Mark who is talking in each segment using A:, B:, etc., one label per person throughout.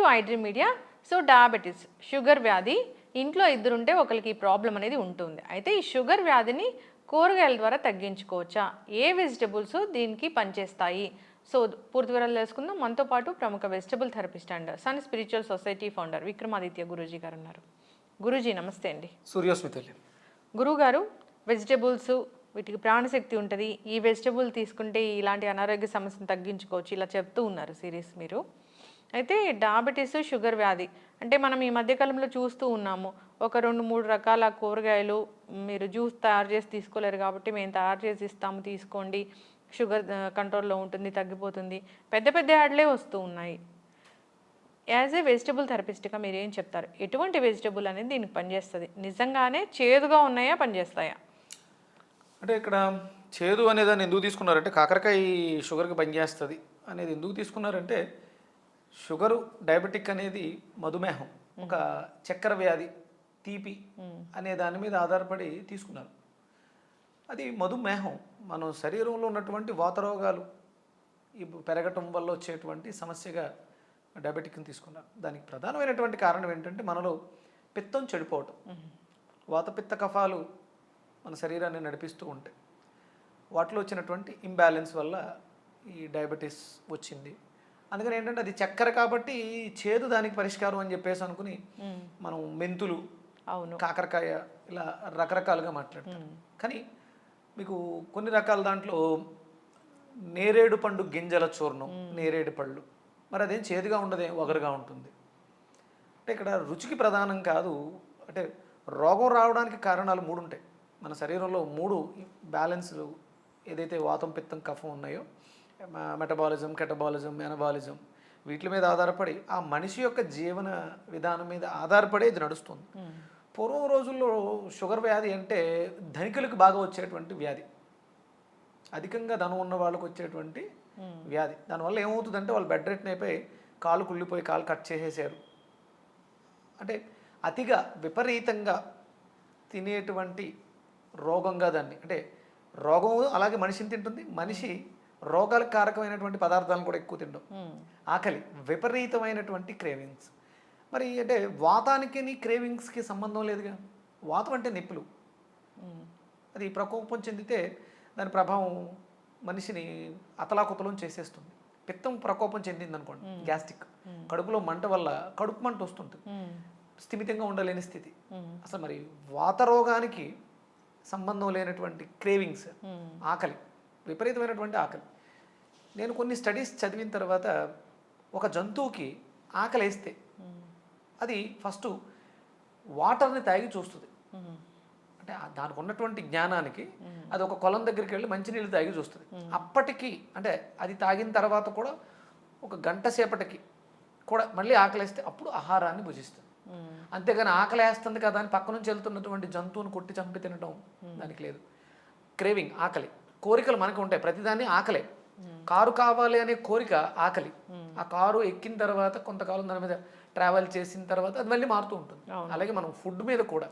A: To iDream media so diabetes sugar వ్యాధి ఇంట్లో ఇద్దరుంటే ఒకరికి ఈ ప్రాబ్లం అనేది ఉంటుంది. అయితే ఈ షుగర్ వ్యాధిని కూరగాయల ద్వారా తగ్గించుకోవచ్చా? ఏ వెజిటబుల్స్ దీనికి పనిచేస్తాయి? సో పూర్తి వివరాలు తెలుసుకుందాం. మనతో పాటు ప్రముఖ vegetable therapist and sun spiritual society founder Vikramaditya Guruji garu ఉన్నారు గురూజీ నమస్తే అండి.
B: సూర్యోస్మితల్లి.
A: గురువుగారు వెజిటబుల్స్ వీటికి ప్రాణశక్తి ఉంటుంది. ఈ వెజిటబుల్ తీసుకుంటే ఇలాంటి అనారోగ్య సమస్యను తగ్గించుకోవచ్చు. ఇలా చెప్తూ ఉన్నారు సిరీస్ మీరు. అయితే డయాబెటీస్ షుగర్ వ్యాధి. అంటే మనం ఈ మధ్యకాలంలో చూస్తూ ఉన్నాము. ఒక రెండు మూడు రకాల కూరగాయలు మీరు జ్యూస్ తయారు చేసి తీసుకోలేరు కాబట్టి మేము తయారు చేసి ఇస్తాము తీసుకోండి. షుగర్ కంట్రోల్లో ఉంటుంది తగ్గిపోతుంది. పెద్ద పెద్ద యాడ్లే వస్తూ ఉన్నాయి. యాజ్ ఏ వెజిటబుల్ థెరపిస్ట్గా మీరు ఏం చెప్తారు? ఎటువంటి వెజిటబుల్ అనేది దీనికి పనిచేస్తుంది? నిజంగానే చేదుగా ఉన్నాయా పనిచేస్తాయా?
B: అంటే ఇక్కడ చేదు అనేదాన్ని ఎందుకు తీసుకున్నారంటే కాకరకాయ షుగర్కి పనిచేస్తుంది అనేది ఎందుకు తీసుకున్నారంటే షుగరు డయాబెటిక్ అనేది మధుమేహం ఒక చక్కెర వ్యాధి తీపి అనే దాని మీద ఆధారపడి తీసుకున్నారు. అది మధుమేహం మన శరీరంలో ఉన్నటువంటి వాతరోగాలు ఈ పెరగటం వల్ల వచ్చేటువంటి సమస్యగా డయాబెటిక్ని తీసుకున్నారు. దానికి ప్రధానమైనటువంటి కారణం ఏంటంటే మనలో పిత్తం చెడిపోవటం. వాతపిత్త కఫాలు మన శరీరాన్ని నడిపిస్తూ ఉంటాయి. వాటిలో వచ్చినటువంటి ఇంబ్యాలెన్స్ వల్ల ఈ డయాబెటీస్ వచ్చింది. అందుకని ఏంటంటే అది చక్కెర కాబట్టి చేదు దానికి పరిష్కారం అని చెప్పేసి అనుకుని మనం మెంతులు
A: అవును.
B: కాకరకాయ ఇలా రకరకాలుగా మాట్లాడతాం. కానీ మీకు కొన్ని రకాల దాంట్లో నేరేడు పండు గింజల చూర్ణం నేరేడు పళ్ళు. మరి అదేం చేదుగా ఉండదే ఒగరుగా ఉంటుంది. అంటే ఇక్కడ రుచికి ప్రధానం కాదు అంటే రోగం రావడానికి కారణాలు మూడు ఉంటాయి. మన శరీరంలో మూడు బ్యాలెన్స్ ఏదైతే వాతం పిత్తం కఫం ఉన్నాయో మెటబాలిజం కెటబాలిజం ఎనబాలిజం వీటి మీద ఆధారపడి ఆ మనిషి యొక్క జీవన విధానం మీద ఆధారపడి ఇది నడుస్తుంది. పూర్వం రోజుల్లో షుగర్ వ్యాధి అంటే ధనికులకు బాగా వచ్చేటువంటి వ్యాధి. అధికంగా ధనం ఉన్న వాళ్ళకు వచ్చేటువంటి వ్యాధి. దానివల్ల ఏమవుతుందంటే వాళ్ళు బెడ్ రెట్ని అయిపోయి కాలు కుళ్ళిపోయి కాలు కట్ చేసేసారు. అంటే అతిగా విపరీతంగా తినేటువంటి రోగంగా దాన్ని అంటే రోగం అలాగే మనిషిని తింటుంది. మనిషి రోగాలకు కారకమైనటువంటి పదార్థాలను కూడా ఎక్కువ తినడం ఆకలి విపరీతమైనటువంటి క్రేవింగ్స్. మరి అంటే వాతానికి క్రేవింగ్స్కి సంబంధం లేదుగా. వాతం అంటే నిప్పులు. అది ప్రకోపం చెందితే దాని ప్రభావం మనిషిని అతలాకుతలం చేసేస్తుంది. పిత్తం ప్రకోపం చెందింది అనుకోండి గ్యాస్ట్రిక్. కడుపులో మంట వల్ల కడుపు మంట వస్తుంటుంది స్థిమితంగా ఉండలేని స్థితి. అసలు మరి వాత రోగానికి సంబంధం లేనటువంటి క్రేవింగ్స్. ఆకలి. విపరీతమైనటువంటి ఆకలి. నేను కొన్ని స్టడీస్ చదివిన తర్వాత ఒక జంతువుకి ఆకలి వేస్తే అది ఫస్ట్ వాటర్ని తాగి చూస్తుంది. అంటే దానికి ఉన్నటువంటి జ్ఞానానికి అది ఒక కొలం దగ్గరికి వెళ్ళి మంచినీళ్ళు తాగి చూస్తుంది. అప్పటికి అంటే అది తాగిన తర్వాత కూడా ఒక గంట సేపటికి కూడా మళ్ళీ ఆకలేస్తే అప్పుడు ఆహారాన్ని భుజిస్తుంది. అంతేగాని ఆకలి వేస్తుంది కదా అని పక్క నుంచి వెళ్తున్నటువంటి జంతువును కొట్టి చంపి తినడం దానికి లేదు. క్రేవింగ్ ఆకలి. కోరికలు మనకు ఉంటాయి ప్రతిదాన్ని ఆకలే. కారు కావాలి అనే కోరిక ఆకలి. ఆ కారు ఎక్కిన తర్వాత కొంతకాలం దాని మీద ట్రావెల్ చేసిన తర్వాత అది మళ్ళీ మారుతూ ఉంటుంది. అలాగే మనం ఫుడ్ మీద కూడా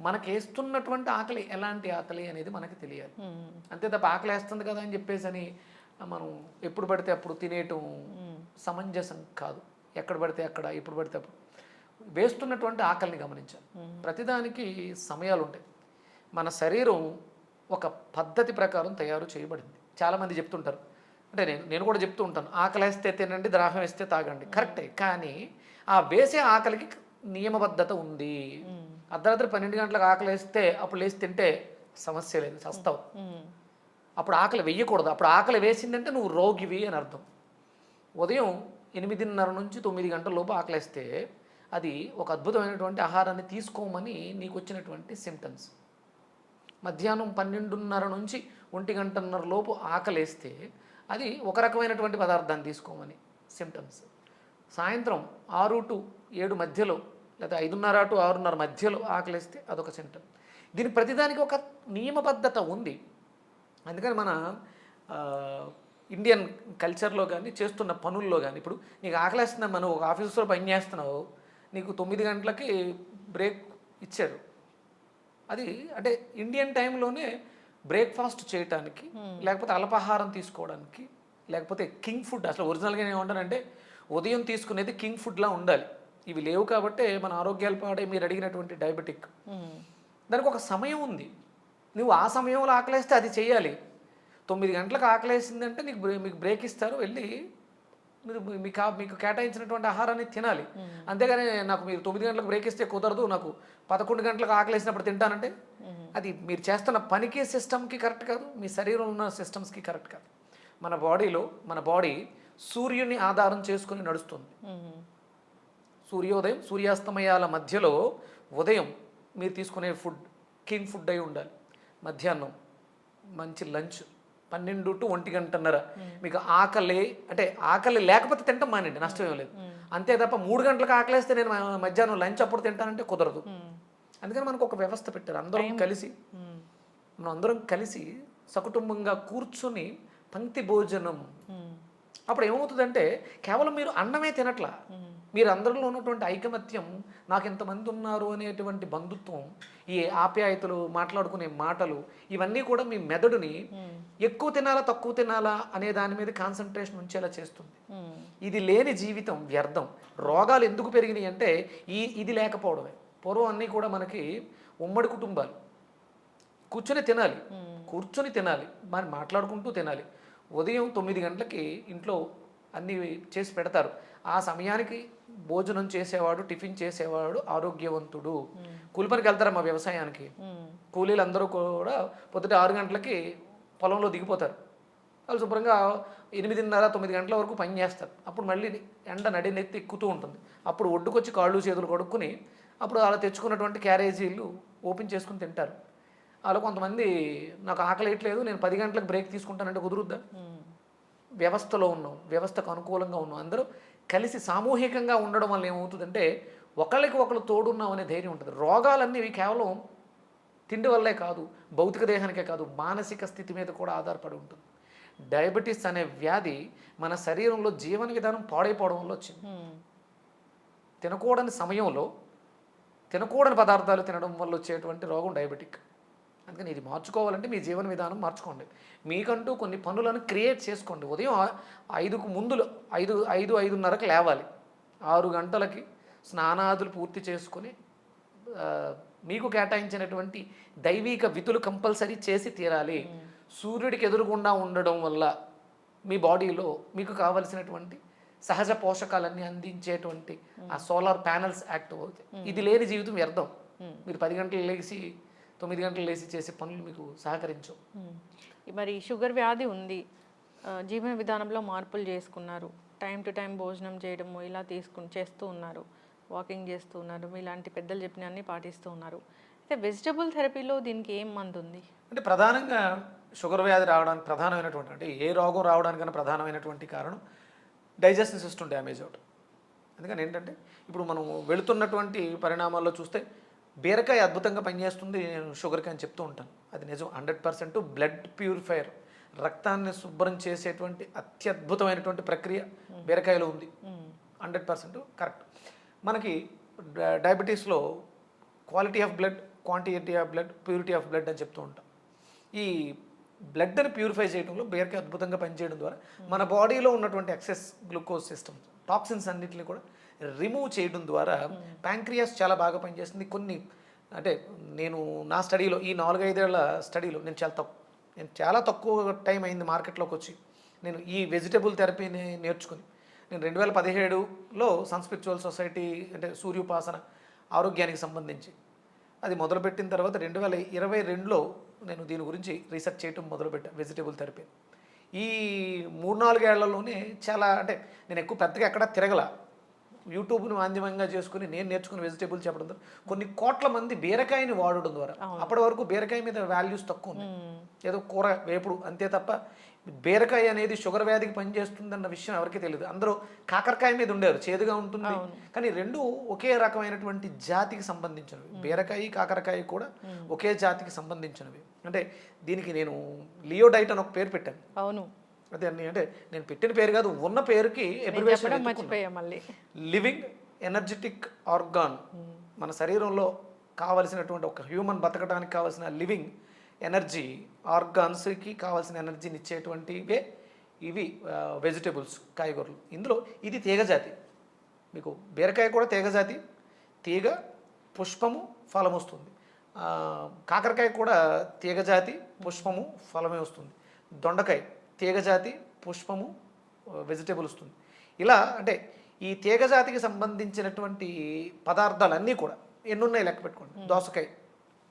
B: మనకి వేస్తున్నటువంటి ఆకలి ఎలాంటి ఆకలి అనేది మనకి తెలియాలి. అంతే తప్ప ఆకలి వేస్తుంది కదా అని చెప్పేసి అని మనం ఎప్పుడు పడితే అప్పుడు తినేయటం సమంజసం కాదు. ఎక్కడ పడితే అక్కడ ఎప్పుడు పడితే అప్పుడు. వేస్తున్నటువంటి ఆకలిని గమనించాలి. ప్రతిదానికి సమయాలు ఉంటాయి. మన శరీరం ఒక పద్ధతి ప్రకారం తయారు చేయబడింది. చాలామంది చెప్తుంటారు. అంటే నేను నేను కూడా చెప్తూ ఉంటాను. ఆకలి వేస్తే తినండి దాహం వేస్తే తాగండి. కరెక్టే. కానీ ఆ వేసే ఆకలికి నియమబద్ధత ఉంది. అర్ధరాత్రి పన్నెండు గంటలకు ఆకలి వేస్తే అప్పుడు లేచి తింటే సమస్య లేదు చస్తావు అప్పుడు ఆకలి వెయ్యకూడదు అప్పుడు ఆకలి వేసిందంటే నువ్వు రోగివి అని అర్థం. ఉదయం ఎనిమిదిన్నర నుంచి తొమ్మిది గంటల లోపు ఆకలిస్తే అది ఒక అద్భుతమైనటువంటి ఆహారాన్ని తీసుకోమని నీకు వచ్చినటువంటి సిమ్టమ్స్ మధ్యాహ్నం పన్నెండున్నర నుంచి ఒంటి గంటన్నర లోపు ఆకలేస్తే అది ఒక రకమైనటువంటి పదార్థాన్ని తీసుకోమని సిమ్టమ్స్ సాయంత్రం ఆరు టు ఏడు మధ్యలో లేదా ఐదున్నర టు ఆరున్నర మధ్యలో ఆకలిస్తే అదొక సిమ్టమ్ దీని ప్రతిదానికి ఒక నియమబద్ధత ఉంది. అందుకని మన ఇండియన్ కల్చర్లో కానీ చేస్తున్న పనుల్లో కానీ ఇప్పుడు నీకు ఆకలేస్తున్నా మనం ఒక ఆఫీస్లో పని చేస్తున్నావు నీకు తొమ్మిది గంటలకి బ్రేక్ ఇచ్చారు. అది అంటే ఇండియన్ టైంలోనే బ్రేక్ఫాస్ట్ చేయటానికి లేకపోతే అల్పాహారం తీసుకోవడానికి లేకపోతే కింగ్ ఫుడ్ అసలు ఒరిజినల్గా ఏమంటానంటే ఉదయం తీసుకునేది కింగ్ ఫుడ్లా ఉండాలి. ఇవి లేవు కాబట్టే మన ఆరోగ్యాలు పాడే మీరు అడిగినటువంటి డయాబెటిక్.
A: మ్మ్.
B: దానికి ఒక సమయం ఉంది. నువ్వు ఆ సమయంలో ఆకలేస్తే అది చేయాలి. తొమ్మిది గంటలకు ఆకలేసిందంటే నీకు మీకు బ్రేక్ ఇస్తారు వెళ్ళి మీరు మీకు మీకు కేటాయించినటువంటి ఆహారాన్ని తినాలి. అంతేగాని నాకు మీరు తొమ్మిది గంటలకు బ్రేక్ ఇస్తే కుదరదు నాకు పదకొండు గంటలకు ఆకలేసినప్పుడు తింటానంటే అది మీరు చేస్తున్న పనికి సిస్టమ్కి కరెక్ట్ కాదు మీ శరీరంలో ఉన్న సిస్టమ్స్కి కరెక్ట్ కాదు. మన బాడీలో మన బాడీ సూర్యుని ఆధారం చేసుకుని నడుస్తుంది. సూర్యోదయం సూర్యాస్తమయాల మధ్యలో ఉదయం మీరు తీసుకునే ఫుడ్ కింగ్ ఫుడ్ అయి ఉండాలి. మధ్యాహ్నం మంచి లంచ్ పన్నెండు టు ఒంటి గంటన్నర మీకు ఆకలి అంటే ఆకలి లేకపోతే తింటాం మానండి నష్టం ఏం లేదు. అంతే తప్ప మూడు గంటలకు ఆకలేస్తే నేను మధ్యాహ్నం లంచ్ అప్పుడు తింటానంటే కుదరదు. అందుకని మనకు ఒక వ్యవస్థ పెట్టారు. అందరం కలిసి. మనం అందరం కలిసి సకుటుంబంగా కూర్చొని పంక్తి భోజనం. అప్పుడు ఏమవుతుందంటే కేవలం మీరు అన్నమే తినట్లా. మీరు అందరిలో ఉన్నటువంటి ఐకమత్యం నాకు ఎంతమంది ఉన్నారు అనేటువంటి బంధుత్వం ఈ ఆప్యాయతలు మాట్లాడుకునే మాటలు ఇవన్నీ కూడా మీ మెదడుని ఎక్కువ తినాలా తక్కువ తినాలా అనే దాని మీద కాన్సన్ట్రేషన్ ఉంచేలా చేస్తుంది.
A: మ్మ్.
B: ఇది లేని జీవితం వ్యర్థం. రోగాలు ఎందుకు పెరిగినాయి అంటే ఈ ఇది లేకపోవడమే. పూర్వం అన్నీ కూడా మనకి ఉమ్మడి కుటుంబాలు. కూర్చొని తినాలి. కూర్చొని తినాలి. మరి మాట్లాడుకుంటూ తినాలి. ఉదయం తొమ్మిది గంటలకి ఇంట్లో అన్నీ చేసి పెడతారు. ఆ సమయానికి భోజనం చేసేవాడు టిఫిన్ చేసేవాడు ఆరోగ్యవంతుడు. కూలి పనికి వెళ్తారా మా వ్యవసాయానికి. కూలీలు అందరూ కూడా పొద్దుట ఆరు గంటలకి పొలంలో దిగిపోతారు. వాళ్ళు శుభ్రంగా ఎనిమిదిన్నర తొమ్మిది గంటల వరకు పని చేస్తారు. అప్పుడు మళ్ళీ ఎండ నడినెత్తి ఎక్కుతూ ఉంటుంది. అప్పుడు ఒడ్డుకొచ్చి కాళ్ళు చేతులు కడుక్కుని అప్పుడు అలా తెచ్చుకున్నటువంటి క్యారేజీలు ఓపెన్ చేసుకుని తింటారు. అలా కొంతమంది నాకు ఆకలి వేయట్లేదు నేను పది గంటలకు బ్రేక్ తీసుకుంటానంటే కుదురుద్దా. వ్యవస్థలో ఉన్నాం వ్యవస్థకు అనుకూలంగా ఉన్నాం. అందరూ కలిసి సామూహికంగా ఉండడం వల్ల ఏమవుతుందంటే ఒకళ్ళకి ఒకళ్ళు తోడున్నాం అనే ధైర్యం ఉంటుంది. రోగాలన్నీ కేవలం తిండి వల్లే కాదు భౌతిక దేహానికే కాదు మానసిక స్థితి మీద కూడా ఆధారపడి ఉంటుంది. డయాబెటీస్ అనే వ్యాధి మన శరీరంలో జీవన విధానం పాడైపోవడం వల్ల వచ్చింది. తినకూడని సమయంలో తినకూడని పదార్థాలు తినడం వల్ల వచ్చేటువంటి రోగం డయాబెటిక్. అందుకని ఇది మార్చుకోవాలంటే మీ జీవన విధానం మార్చుకోండి. మీకంటూ కొన్ని పనులను క్రియేట్ చేసుకోండి. ఉదయం ఐదుకు ముందులు ఐదు ఐదు ఐదున్నరకు లేవాలి. ఆరు గంటలకి స్నానాదులు పూర్తి చేసుకొని మీకు కేటాయించినటువంటి దైవిక విధులు కంపల్సరీ చేసి తీరాలి. సూర్యుడికి ఎదురుగుండా ఉండడం వల్ల మీ బాడీలో మీకు కావలసినటువంటి సహజ పోషకాలన్నీ అందించేటువంటి ఆ సోలార్ ప్యానల్స్ యాక్టివ్ అవుతాయి. ఇది లేని జీవితం వ్యర్థం. మీరు పది గంటలు లేచి తొమ్మిది గంటలు లేచి చేసే పనులు మీకు సహకరించవు
A: మ్మ్. మరి షుగర్ వ్యాధి ఉంది. జీవన విధానంలో మార్పులు చేసుకున్నారు. టైం టు టైం భోజనం చేయడము ఇలా తీసుకుని చేస్తూ ఉన్నారు. వాకింగ్ చేస్తూ ఉన్నారు. ఇలాంటి పెద్దలు చెప్పిన అన్ని పాటిస్తూ ఉన్నారు. అయితే వెజిటబుల్ థెరపీలో దీనికి ఏం మందు ఉంది?
B: అంటే ప్రధానంగా షుగర్ వ్యాధి రావడానికి ప్రధానమైనటువంటి అంటే ఏ రోగం రావడానికైనా ప్రధానమైనటువంటి కారణం డైజెషన్ సిస్టమ్ డ్యామేజ్ అవడం అందుకని ఏంటంటే ఇప్పుడు మనం వెళుతున్నటువంటి పరిణామాల్లో చూస్తే బీరకాయ అద్భుతంగా పనిచేస్తుంది నేను షుగర్కి అని చెప్తూ ఉంటాను. అది నిజం హండ్రెడ్ పర్సెంట్ బ్లడ్ ప్యూరిఫైయర్. రక్తాన్ని శుభ్రం చేసేటువంటి అత్యద్భుతమైనటువంటి ప్రక్రియ బీరకాయలో ఉంది. Hundred percent correct. మనకి డయాబెటీస్లో quality of blood quantity of blood purity of blood అని చెప్తూ ఉంటాం. ఈ బ్లడ్ని ప్యూరిఫై చేయడంలో బీరకాయ అద్భుతంగా పనిచేయడం ద్వారా మన బాడీలో ఉన్నటువంటి ఎక్సెస్ గ్లూకోజ్ సిస్టమ్ టాక్సిన్స్ అన్నిటిని కూడా రిమూవ్ చేయడం ద్వారా ప్యాంక్రియాస్ చాలా బాగా పనిచేస్తుంది. కొన్ని అంటే నేను నా స్టడీలో ఈ నాలుగైదేళ్ళ స్టడీలో నేను చాలా తక్కువ నేను చాలా తక్కువ టైం అయింది మార్కెట్లోకి వచ్చి. నేను ఈ వెజిటబుల్ థెరపీని నేర్చుకుని. నేను రెండు వేల పదిహేడులో సన్ స్పిరిచువల్ సొసైటీ అంటే సూర్యోపాసన ఆరోగ్యానికి సంబంధించి. అది మొదలుపెట్టిన తర్వాత రెండు వేల ఇరవై రెండులో నేను దీని గురించి రీసెర్చ్ చేయటం మొదలుపెట్టాను వెజిటేబుల్ థెరపీ ఈ మూడు నాలుగేళ్ళలోనే చాలా అంటే నేను ఎక్కువ పెద్దగా ఎక్కడా తిరగల. యూట్యూబ్ను మాధ్యమంగా చేసుకుని నేను నేర్చుకున్న వెజిటేబుల్ చెప్పడం ద్వారా కొన్ని కోట్ల మంది బీరకాయని వాడడం ద్వారా అప్పటి వరకు బీరకాయ మీద వాల్యూస్ తక్కువ ఉన్నాయి. ఏదో కూర వేపుడు అంతే తప్ప బీరకాయ అనేది షుగర్ వ్యాధికి పనిచేస్తుందన్న విషయం ఎవరికీ తెలియదు. అందరూ కాకరకాయ మీద ఉండేవారు చేదుగా ఉంటుంది. కానీ రెండు ఒకే రకమైనటువంటి జాతికి సంబంధించినవి. బీరకాయ కాకరకాయ కూడా ఒకే జాతికి సంబంధించినవి. అంటే దీనికి నేను లియోడైట్ అని ఒక పేరు పెట్టాను.
A: అవును.
B: అదే అంటే నేను పెట్టిన పేరు కాదు ఉన్న పేరుకి
A: మళ్ళీ.
B: లివింగ్ ఎనర్జెటిక్ ఆర్గాన్ మన శరీరంలో కావలసినటువంటి ఒక హ్యూమన్ బతకడానికి కావాల్సిన లివింగ్ ఎనర్జీ ఆర్గాన్స్కి కావాల్సిన ఎనర్జీని ఇచ్చేటువంటివే ఇవి వెజిటేబుల్స్ కాయగూరలు. ఇందులో ఇది తీగజాతి. మీకు బీరకాయ కూడా తీగజాతి. తీగ పుష్పము ఫలం వస్తుంది. కాకరకాయ కూడా తీగజాతి పుష్పము ఫలమే వస్తుంది. దొండకాయ. తీగజాతి పుష్పము వెజిటేబుల్ వస్తుంది. ఇలా అంటే ఈ తీగజాతికి సంబంధించినటువంటి పదార్థాలన్నీ కూడా ఎన్నున్నాయి లెక్క పెట్టుకోండి. దోసకాయ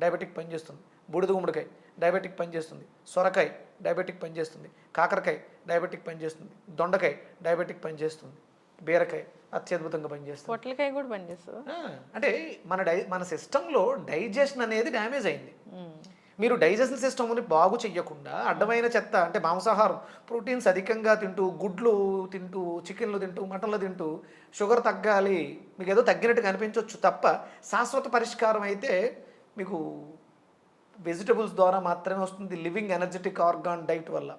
B: డయాబెటిక్ పనిచేస్తుంది. బూడిద గుమ్మడికాయ డయాబెటిక్ పనిచేస్తుంది. సొరకాయ డయాబెటిక్ పనిచేస్తుంది. కాకరకాయ డయాబెటిక్ పనిచేస్తుంది. దొండకాయ డయాబెటిక్ పనిచేస్తుంది. బీరకాయ అత్యద్భుతంగా పనిచేస్తుంది.
A: పొట్లకాయ కూడా పనిచేస్తుందా?
B: అంటే మన డై మన సిస్టంలో డైజెషన్ అనేది డ్యామేజ్ అయింది. మీరు డైజెషన్ సిస్టమ్ని బాగు చెయ్యకుండా అడ్డమైన చెత్త అంటే మాంసాహారం ప్రోటీన్స్ అధికంగా తింటూ గుడ్లు తింటూ చికెన్లు తింటూ మటన్లు తింటూ షుగర్ తగ్గాలి మీకు ఏదో తగ్గినట్టు కనిపించవచ్చు తప్ప శాశ్వత పరిష్కారం అయితే మీకు వెజిటబుల్స్ ద్వారా మాత్రమే వస్తుంది. లివింగ్ ఎనర్జెటిక్ ఆర్గాన్ డైట్ వల్ల.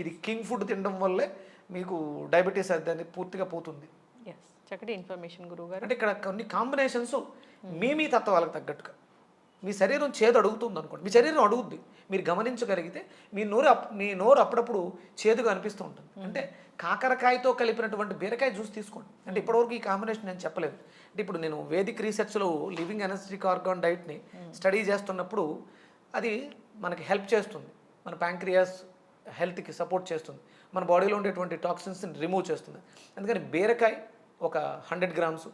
B: ఇది కింగ్ ఫుడ్ తినడం వల్లే మీకు డయాబెటీస్ అనేది పూర్తిగా పోతుంది.
A: చక్కటి ఇన్ఫర్మేషన్ గురువు గారు
B: అంటే ఇక్కడ కొన్ని కాంబినేషన్స్ మీ మీ తత్వాలకు తగ్గట్టుగా. మీ శరీరం చేదు అడుగుతుంది అనుకోండి. మీ శరీరం అడుగుద్ది. మీరు గమనించగలిగితే మీ నోరు అప్- మీ నోరు అప్పుడప్పుడు చేదుగా అనిపిస్తూ ఉంటుంది. అంటే కాకరకాయతో కలిపినటువంటి బీరకాయ జ్యూస్ తీసుకోండి. అంటే ఇప్పటివరకు ఈ కాంబినేషన్ నేను చెప్పలేదు. అంటే ఇప్పుడు నేను వేదిక్ రీసెర్చ్లో లివింగ్ ఎనర్జెటిక్ ఆర్గాన్ డైట్ని స్టడీ చేస్తున్నప్పుడు అది మనకి హెల్ప్ చేస్తుంది. మన ప్యాంక్రియాస్ హెల్త్కి సపోర్ట్ చేస్తుంది. మన బాడీలో ఉండేటువంటి టాక్సిన్స్ని రిమూవ్ చేస్తుంది. అందుకని బీరకాయ ఒక హండ్రెడ్ గ్రామ్స్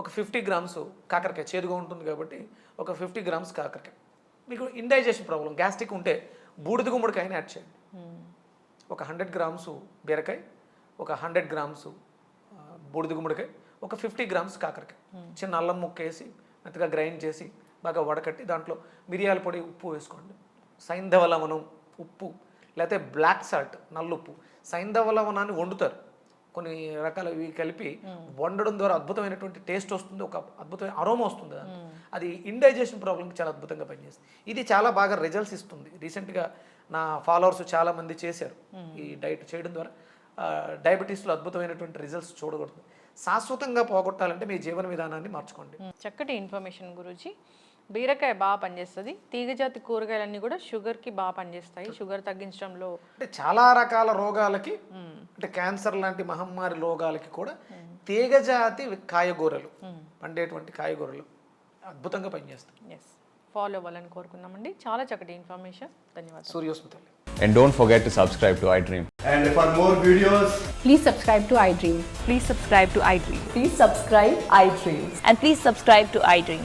B: ఒక ఫిఫ్టీ గ్రామ్స్ కాకరకాయ చేదుగా ఉంటుంది కాబట్టి ఒక ఫిఫ్టీ గ్రామ్స్ కాకరకాయ. మీకు ఇండైజెషన్ ప్రాబ్లం గ్యాస్ట్రిక్ ఉంటే బూడిద గుమ్మడికాయని యాడ్ చేయండి. ఒక హండ్రెడ్ గ్రామ్స్ బీరకాయ ఒక హండ్రెడ్ గ్రామ్స్ బూడిద గుమ్మడికాయ ఒక ఫిఫ్టీ గ్రామ్స్ కాకరకాయ. చిన్న అల్లం ముక్క వేసి మెత్తగా గ్రైండ్ చేసి బాగా వడకట్టి దాంట్లో మిరియాల పొడి ఉప్పు వేసుకోండి. సైంధవ లవణం ఉప్పు లేకపోతే బ్లాక్ సాల్ట్ నల్లుప్పు సైంధవ లవణాన్ని వండుతారు. కొన్ని రకాల ఇవి కలిపి వండడం ద్వారా అద్భుతమైనటువంటి టేస్ట్ వస్తుంది ఒక అద్భుతమైన అరోమా వస్తుంది. అది ఇండైజెషన్ ప్రాబ్లమ్కి చాలా అద్భుతంగా పనిచేస్తుంది. ఇది చాలా బాగా రిజల్ట్స్ ఇస్తుంది. రీసెంట్గా నా ఫాలోవర్స్ చాలా మంది చేశారు ఈ డైట్ చేయడం ద్వారా. డయాబెటీస్లో అద్భుతమైనటువంటి రిజల్ట్స్ చూడగలుగుతుంది శాశ్వతంగా పోగొట్టాలంటే మీ జీవన విధానాన్ని మార్చుకోండి.
A: చక్కటి ఇన్ఫర్మేషన్ గురించి బీరకాయ బాగా పనిచేస్తుంది. తీగజాతి కూరగాయలన్నీ కూడా షుగర్కి బాగా పనిచేస్తాయి. షుగర్ తగ్గించడంలో
B: అంటే చాలా రకాల రోగాలకి అంటే క్యాన్సర్ లాంటి మహమ్మారి రోగాలకి కూడా తీగజాతి కాయగూరలు పండేటువంటి కాయగూరలు అద్భుతంగా పనిచేస్తాయి.
A: ఎస్ ఫాలో అవ్వాలని కోరుకుందామండి. చాలా చక్కటి ఇన్ఫర్మేషన్ ధన్యవాదాలు.
B: సూర్యోస్మితల్లి.
C: And don't forget to subscribe to iDream.
D: And for more videos,
E: Please subscribe to iDream.
F: Please subscribe to iDream.
E: Please subscribe iDream.
F: And please subscribe to iDream.